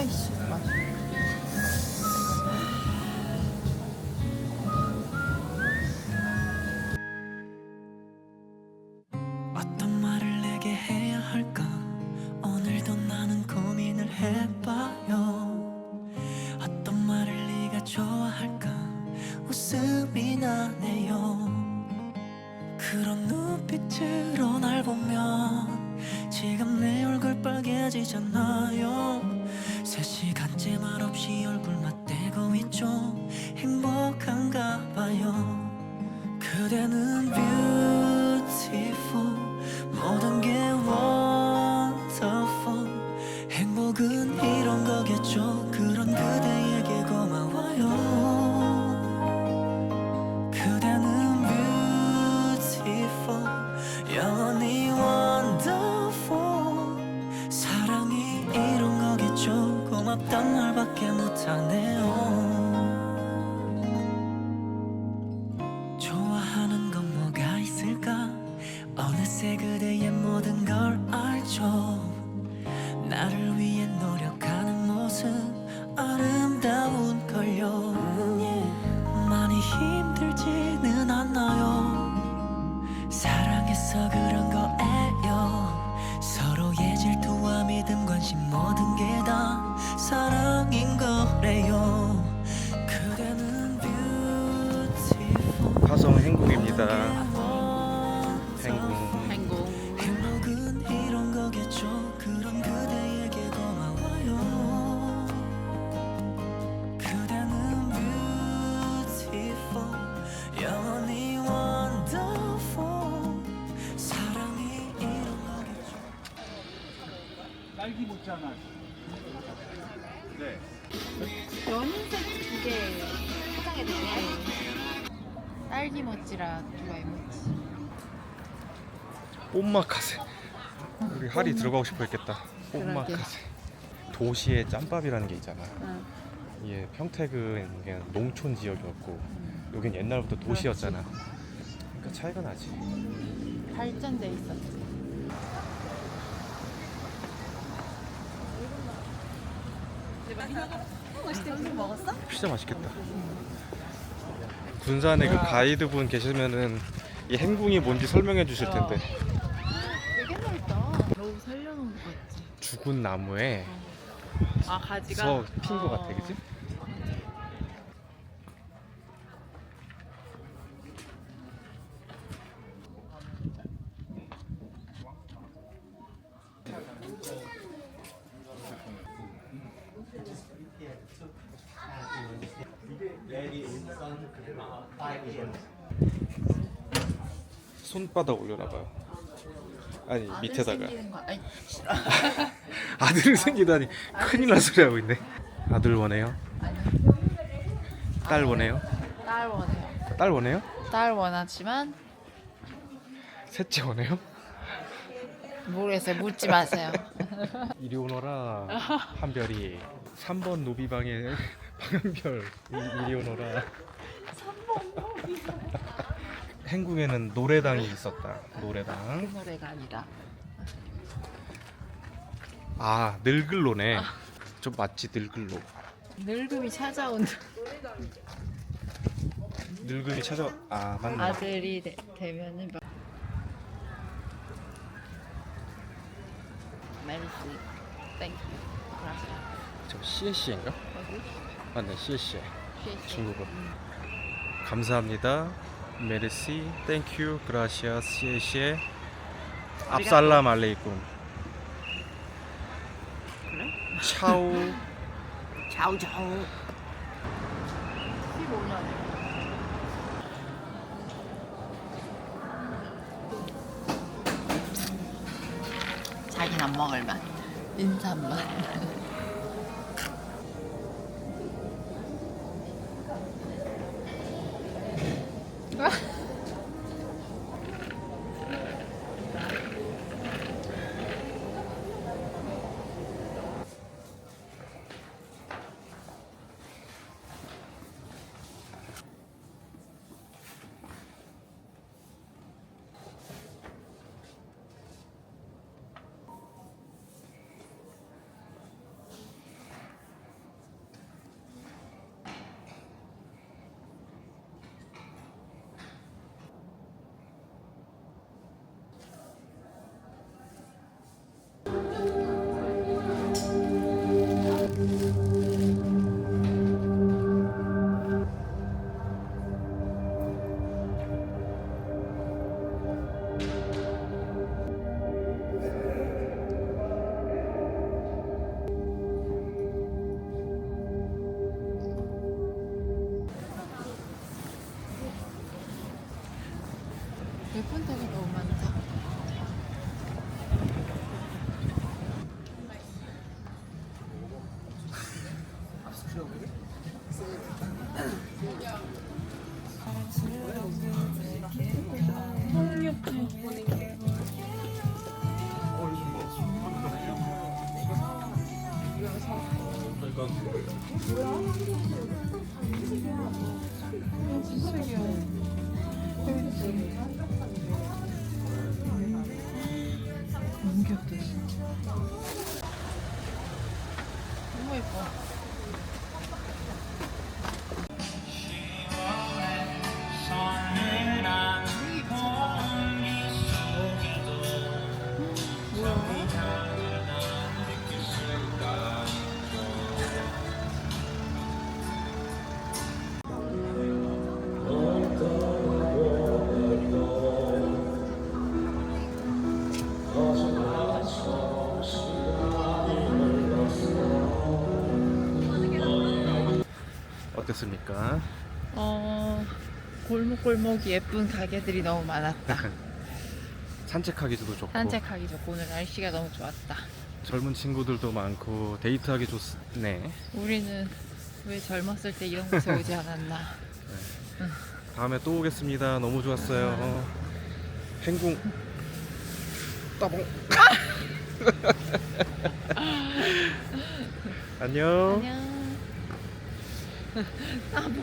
아이씨 좋아할까? 웃음이 나네요. 그런 눈빛으로 날 보면 지금 내 얼굴 빨개지잖아요. 세 시간째 말없이 얼굴 맞대고 있죠. 행복한가 봐요. 그대는 beautiful 모든 게 wonderful. 행복은 이런 거겠죠 아름다운 걸요 많이 힘들지는 않나요. 사랑해서 그런 거예요. 서로의 질투와 믿음 관심 모든 게 다 사랑인 거래요. 그대는 beautiful. 화성 행궁입니다. 못잖아. 네. 연인색 두개 포장해 드릴게요. 딸기 모찌라 두바이 모찌. 뽐마카세. 우리 할이 들어가고 싶어 했겠다. 뽐마카세. 도시의 짬밥이라는 게 있잖아. 응. 이게 평택은 그냥 농촌 지역이었고 여긴 옛날부터 도시였잖아. 그러니까 차이가 나지. 발전돼 있었지. 먹었어? 진짜 맛있겠다. 군산에 그 가이드분 계시면은 이 행궁이 뭔지 설명해 주실 텐데 되게 넓다. 너무 살려놓은 것 같지. 죽은 나무에 아 가지가. 서핀것 같아, 그지? 손바닥 올려놔봐요. 아니 밑에다가 아들을 생기다니 큰일 날 소리 하고 있네. 아들 원해요? 딸 원해요? 딸 원해요. 딸 원해요? 딸 원하지만 셋째 원해요? 모르겠어요. 묻지 마세요. 이리 오너라 한별이 3번 노비방에 방한별 이- 이리 오너라. 3번 노비방. 행궁에는 노래당이 있었다. 노래당. 그 노래가 아니라. 아 늙을로네. 좀 맞지 늙을로. 늙음이 찾아온 늙음이 찾아 아 맞네. 아들이 되, 되면은 막. 메리시 땡큐 그라시아 저 CSC인가? 여기 맞네 CSC CC. 중국어. 감사합니다. 메르시 땡큐 그라시아 CSC 압살람 알레이쿰. 그래? 차우 좌우 좌우 15년에. 자긴 안 먹을 맛 인삼 맛 너무 어땠습니까? 어 골목골목 예쁜 가게들이 너무 많았다. 산책하기도 좋고 산책하기 좋고 오늘 날씨가 너무 좋았다. 젊은 친구들도 많고 데이트하기 좋네. 우리는 왜 젊었을 때 이런 곳에 오지 않았나? 다음에 또 오겠습니다. 너무 좋았어요. 행궁 따봉. 안녕. 안녕. 아, 뭐